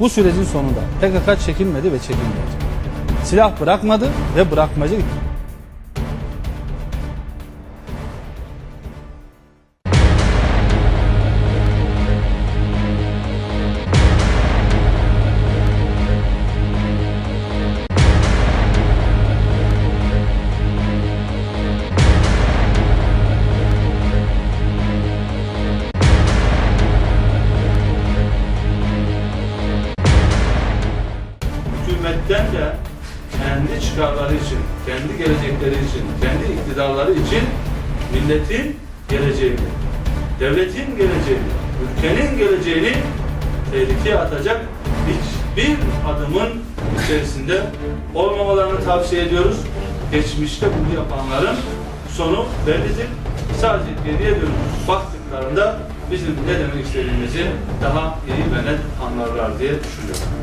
Bu sürecin sonunda PKK çekilmedi ve çekilmeyecek. Silah bırakmadı ve bırakmayacak. Hükümetten de kendi çıkarları için, kendi gelecekleri için, kendi iktidarları için milletin geleceğini, devletin geleceğini, ülkenin geleceğini tehlikeye atacak hiçbir adımın içerisinde olmamalarını tavsiye ediyoruz. Geçmişte bunu yapanların sonu bellidir. Sadece geriye dönüp baktıklarında bizim ne demek istediğimizi daha iyi ve net anlarlar diye düşünüyorum.